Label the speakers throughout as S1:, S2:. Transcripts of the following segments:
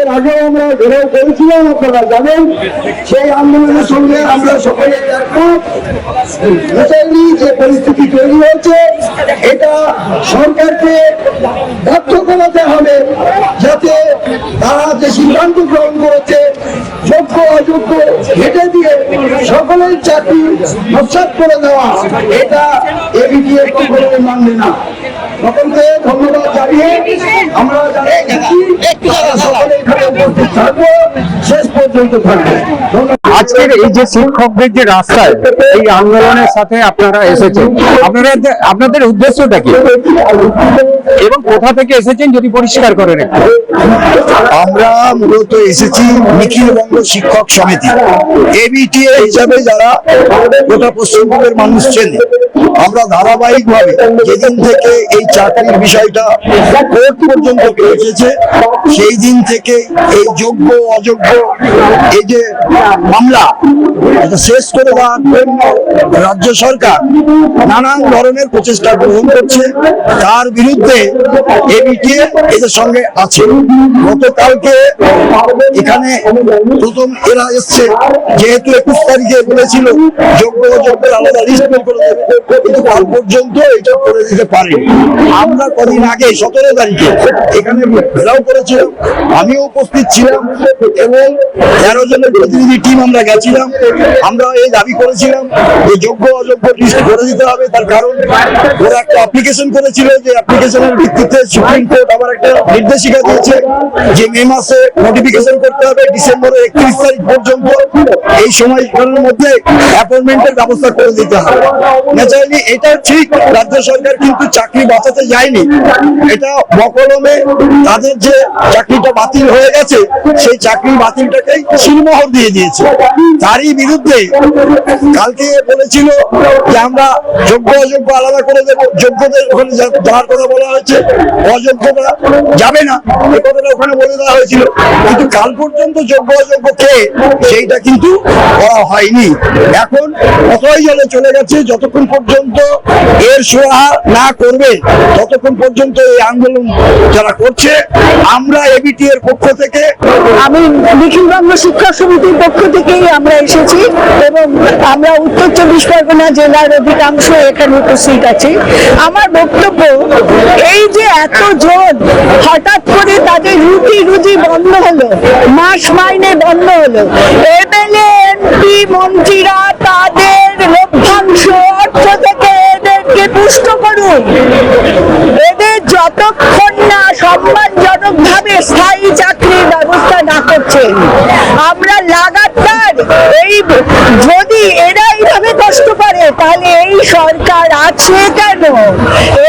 S1: এর আগেও আমরা ঘেরাও করেছিলাম আপনারা জানেন। সেই আন্দোলনের সঙ্গে আমরা সকলে যে পরিস্থিতি তৈরি হয়েছে, এটা সরকারকে বাধ্য করাতে হবে, যাতে তারা যে সিদ্ধান্ত গ্রহণ করেছে, যোগ্য অযোগ্য ঘেটে দিয়ে সকলের চাকরি নস্বাত করে দেওয়া, এটা এবিডিএ কখনোই মানবে না। সকলকে ধন্যবাদ জানিয়ে আমরা যারা সকলে এখানে উপস্থিত থাকব শেষ পর্যন্ত থাকব।
S2: আজকের এই যে শিক্ষকদের যে রাস্তায় এই আন্দোলনের সাথে আপনারা এসেছেন আপনারা আপনাদের উদ্দেশ্যটা কি? এবং কোথা থেকে এসেছেন যদি পরিষ্কার করেন
S3: আমরা মূলত এসেছি নিখিল বঙ্গ শিক্ষক সমিতি এবিটিএ হিসাবে যারা গোটা পশ্চিমবঙ্গের মানুষ চেনে। আমরা ধারাবাহিক ভাবে যেদিন থেকে এই চাকরির বিষয়টা কোর্ট পর্যন্ত পৌঁছেছে। সেই দিন থেকে এই যোগ্য অযোগ্য, এই যে মামলা শেষ করে দেওয়ার রাজ্য সরকার নানান ধরনের প্রচেষ্টা গ্রহণ করছে। তার বিরুদ্ধে এবিটিএ এদের সঙ্গে আছে। গতকালকে এখানে প্রথম এরা এসছে, যেহেতু একুশ তারিখে বলেছিল যোগ্য অযোগ্যের আলাদা লিস্ট করে দেবে। কিন্তু পর্যন্ত এটা করে দিতে পারে আমরা কদিন আগে সতেরো তারিখে এখানে ঘেরাও করেছিলাম। আমিও উপস্থিত ছিলাম এবং তেরো জনের প্রতিনিধি টিম আমরা গেছিলাম। আমরা এই দাবি করেছিলাম যে যোগ্য অযোগ্য লিস্ট করে দিতে হবে। তার কারণ ওরা একটা অ্যাপ্লিকেশন করেছিল যে অ্যাপ্লিকেশনের ভিত্তিতে সুপ্রিম কোর্ট আবার একটা নির্দেশিকা দিয়েছে যে মে মাসে নোটিফিকেশন করতে হবে, ডিসেম্বরের একত্রিশ তারিখ পর্যন্ত। এই সময়গুলোর মধ্যে অ্যাপয়েন্টমেন্টের ব্যবস্থা করে দিতে হবে। ন্যাচারালি এটা ঠিক রাজ্য সরকার কিন্তু চাকরি বাঁচাতে যায়নি। এটা বকলমে তাদের যে চাকরিটা বাতিল হয়ে গেছে, সেই চাকরি বাতিলটাকেই শিলমোহর দিয়ে দিয়েছে। তারই বিরুদ্ধে কালকে বলেছিল যে আমরা যোগ্য অযোগ্য আলাদা করে দেবো। যোগ্যদের ওখানে যাওয়ার কথা বলা হয়েছে অযোগ্যরা যাবে না, এই কথাটা ওখানে বলে দেওয়া হয়েছিল। কিন্তু কাল পর্যন্ত যোগ্য অযোগ্য কে, সেইটা কিন্তু করা হয়নি। এখন অথই জলে চলে গেছে, যতক্ষণ পর্যন্ত এর সুরাহা না করবে, ততক্ষণ পর্যন্ত এই আন্দোলন যারা করছে, আমরা এবিটি এর পক্ষ থেকে
S4: আমি নিখিলবঙ্গ শিক্ষক সমিতির পক্ষ থেকেই আমরা এসেছি এবং আমরা উত্তর চব্বিশ পরগনা জেলার অধিকাংশ এখানে উপস্থিত আছি। আমার বক্তব্য এই যে এত জন হঠাৎ করে তাদের রুটি রুজি বন্ধ হলো, মাস মাইনে বন্ধ হলো, এমএলএ, এমপি, মন্ত্রীরা তাদের লভ্যাংশ অর্থ থেকে এদেরকে পুষ্ট করুন। এদের যতক্ষণ না সম্মানজনক ভাবে স্থায়ী আমরা লাগাতার এই যদি এরা এইভাবে কষ্ট করে, তাহলে এই সরকার আছে কেন?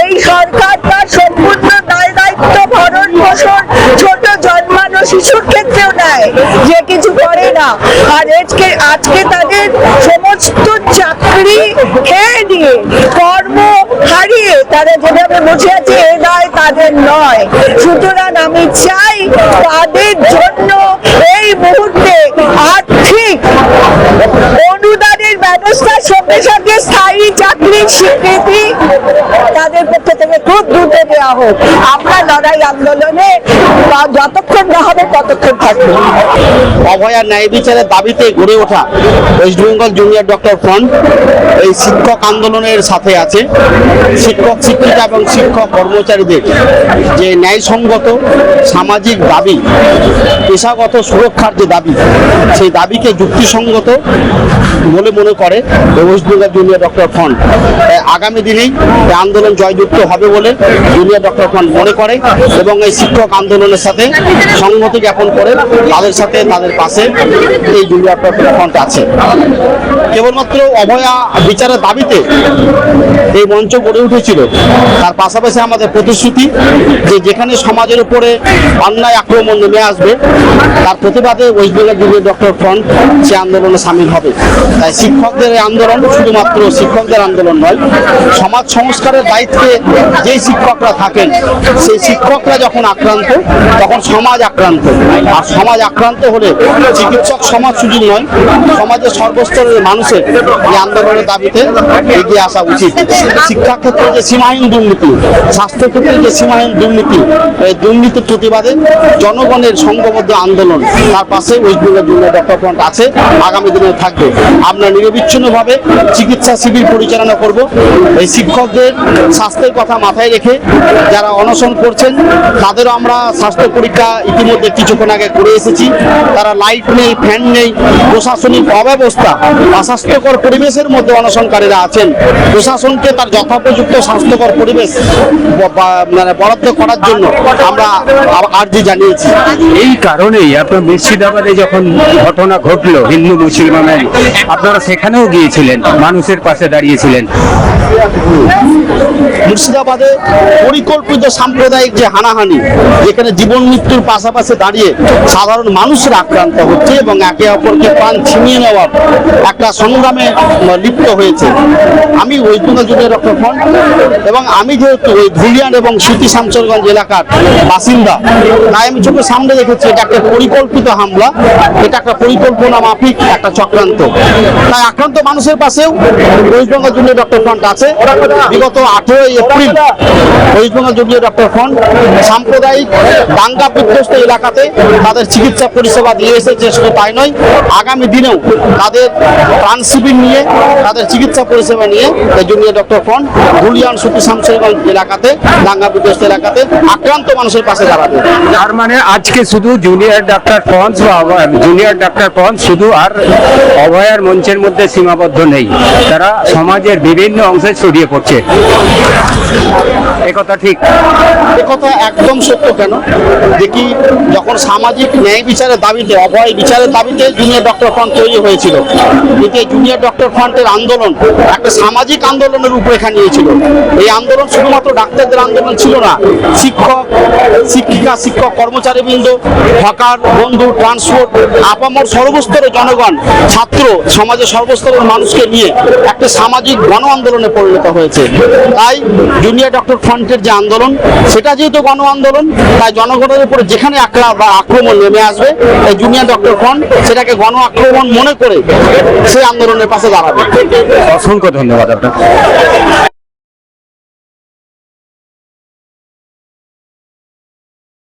S4: এই সরকার তার সম্পূর্ণ দায় দায়িত্ব ভরণ পোষণ ছোট জন্মানো শিশুর ক্ষেত্রেও নেয়, যে কিছু করে না। আর আজকে আজকে তাদের সমস্ত চাকরি খেয়ে নিয়ে কর্ম হারিয়ে তারা যেভাবে বসে আছে, এ দায় তাদের নয়। সুতরাং আমি চাই তাদের জন্য এই মুহূর্তে আর্থিক অনুদানের ব্যবস্থা সঙ্গে সঙ্গে স্থায়ী চাকরির স্বীকৃতি দেওয়া হোক, আমরা লড়াই আন্দোলনে যতক্ষণ না হবে ততক্ষণ থাকব।
S5: অভয়ার ন্যায় বিচারের দাবিতে গড়ে ওঠা West Bengal junior doctor front এই শিক্ষক আন্দোলনের সাথে আছে। শিক্ষক শিক্ষিকা এবং শিক্ষক কর্মচারীদের যে ন্যায়সঙ্গত সামাজিক দাবি, পেশাগত সুরক্ষার যে দাবি, সেই দাবিকে যুক্তিসঙ্গত বলে মনে করে West Bengal junior doctor front আগামী দিনেই আন্দোলন জয়যুক্ত হবে বলে জুনিয়র ডক্টর ফ্রন্ট মনে করে এবং এই শিক্ষক আন্দোলনের সাথে সংহতি জ্ঞাপন করে তাদের সাথে তাদের পাশে এই জুনিয়র ডক্টর ফ্রন্ট আছে। কেবলমাত্র অভয়া বিচারের দাবিতে এই মঞ্চ গড়ে উঠেছিল, তার পাশাপাশি আমাদের প্রতিশ্রুতি যে যেখানে সমাজের উপরে অন্যায় আক্রমণ নেমে আসবে, তার প্রতিবাদে West Bengal junior doctor front সে আন্দোলনে সামিল হবে। তাই শিক্ষকদের এই আন্দোলন শুধুমাত্র শিক্ষকদের আন্দোলন নয়, সমাজ সংস্কারের দায়িত্বে যেই শিক্ষকরা থাকেন, সেই শিক্ষকরা যখন আক্রান্ত, তখন সমাজ আক্রান্ত। আর সমাজ আক্রান্ত হলে চিকিৎসক সমাজ শুধু নয়, সমাজের সর্বস্তরের মানুষের এই আন্দোলনের দাবিতে এগিয়ে আসা উচিত। শিক্ষা ক্ষেত্রে যে সীমাহীন দুর্নীতি স্বাস্থ্য ক্ষেত্রে যে সীমাহীন দুর্নীতি, এই দুর্নীতির প্রতিবাদে জনগণের সংঘবদ্ধ আন্দোলন, তার পাশে West Bengal junior doctor front আছে, আগামী দিনে থাকবে। আমরা নিরবিচ্ছিন্নভাবে চিকিৎসা শিবির পরিচালনা করব। এই শিক্ষকদের স্বাস্থ্যের কথা মাথায় রেখে যারা অনশন করছেন তাদেরও আমরা স্বাস্থ্য পরীক্ষা ইতিমধ্যে কিছুক্ষণ আগে করে এসেছি। তারা লাইট নেই ফ্যান নেই প্রশাসনিক অব্যবস্থা অস্বাস্থ্যকর পরিবেশের মধ্যে অনশনকারীরা আছেন। প্রশাসনকে তার যথোপযুক্ত স্বাস্থ্যকর পরিবেশ মানে বরাদ্দ করার জন্য আমরা আর্জি জানিয়েছি।
S2: এই কারণেই আপনার মুর্শিদাবাদে যখন ঘটনা ঘটলো হিন্দু মুসলমানের আপনারা সেখানেও গিয়েছিলেন মানুষের পাশে দাঁড়িয়েছিলেন।
S5: মুর্শিদাবাদে পরিকল্পিত সাম্প্রদায়িক যে হানাহানি, যেখানে জীবন মৃত্যুর পাশাপাশি দাঁড়িয়ে সাধারণ মানুষরা আক্রান্ত হচ্ছে এবং একে অপরকে প্রাণ ছিনিয়ে নেওয়ার একটা সংগ্রামে লিপ্ত হয়েছে। আমি জুনিয়র ডক্টর ফ্রন্ট এবং আমি যেহেতু ওই ধুলিয়ান এবং স্মৃতি শামসরগঞ্জ এলাকার বাসিন্দা, তাই আমি চোখের সামনে দেখেছি, এটা একটা পরিকল্পিত হামলা, এটা একটা পরিকল্পনা মাফিক, একটা চক্রান্ত। তাই আক্রান্ত মানুষের পাশেও West Bengal junior doctor front আছে। বিগত আঠেরোই April Bengal junior doctor front সাম্প্রদায়িক দাঙ্গা বিধ্বস্ত এলাকাতে তাদের চিকিৎসা পরিষেবা দিয়ে এসেছে, শুধু তাই নয়, আগামী দিনেও তাদের প্রাণ শিবির নিয়ে, তাদের চিকিৎসা পরিষেবা নিয়ে জুনিয়র ডক্টর ফ্রন্ট ধুলিয়ান সুতি শামসেরগঞ্জ এলাকাতে, দাঙ্গা বিধ্বস্ত এলাকাতে আক্রান্ত মানুষের পাশে দাঁড়াবে।
S2: তার মানে আজকে শুধু জুনিয়র ডাক্তার ফন্স বা জুনিয়র ডাক্তার ফন্স শুধু আর অভয়ার মঞ্চের মধ্যে সীমাবদ্ধ নেই। তারা সমাজের বিভিন্ন অংশে ছড়িয়ে পড়ছে। একথা ঠিক।
S5: কথা একদম সত্য কেন? দেখি, যখন সামাজিক ন্যায় বিচারের দাবিতে, অভয় বিচারের দাবিতে জুনিয়র ডক্টর ফ্রন্ট তৈরি হয়েছিল এই জুনিয়র ডক্টর ফ্রন্টের আন্দোলন একটা সামাজিক আন্দোলনের রূপরেখা নিয়েছিল। এই আন্দোলন শুধুমাত্র ডাক্তারদের আন্দোলন ছিল না, শিক্ষক, শিক্ষিকা, শিক্ষক কর্মচারীবৃন্দ, হকার, বন্ধু ট্রান্সপোর্ট আপামর সর্বস্তরের জনগণ, ছাত্র, সমাজের সর্বস্তরের মানুষকে নিয়ে একটা সামাজিক গণ আন্দোলনে পরিণত হয়েছে। তাই জুনিয়র ডক্টর ফ্রন্টের যে আন্দোলন, সেটা যেহেতু গণ আন্দোলন তাই জনগণের উপরে যেখানে বা আক্রমণ নেমে আসবে তাই জুনিয়র ডক্টর ফ্রন্ট সেটাকে গণ আক্রমণ মনে করে সেই আন্দোলনের পাশে দাঁড়াবে।
S2: অসংখ্য ধন্যবাদ আপনার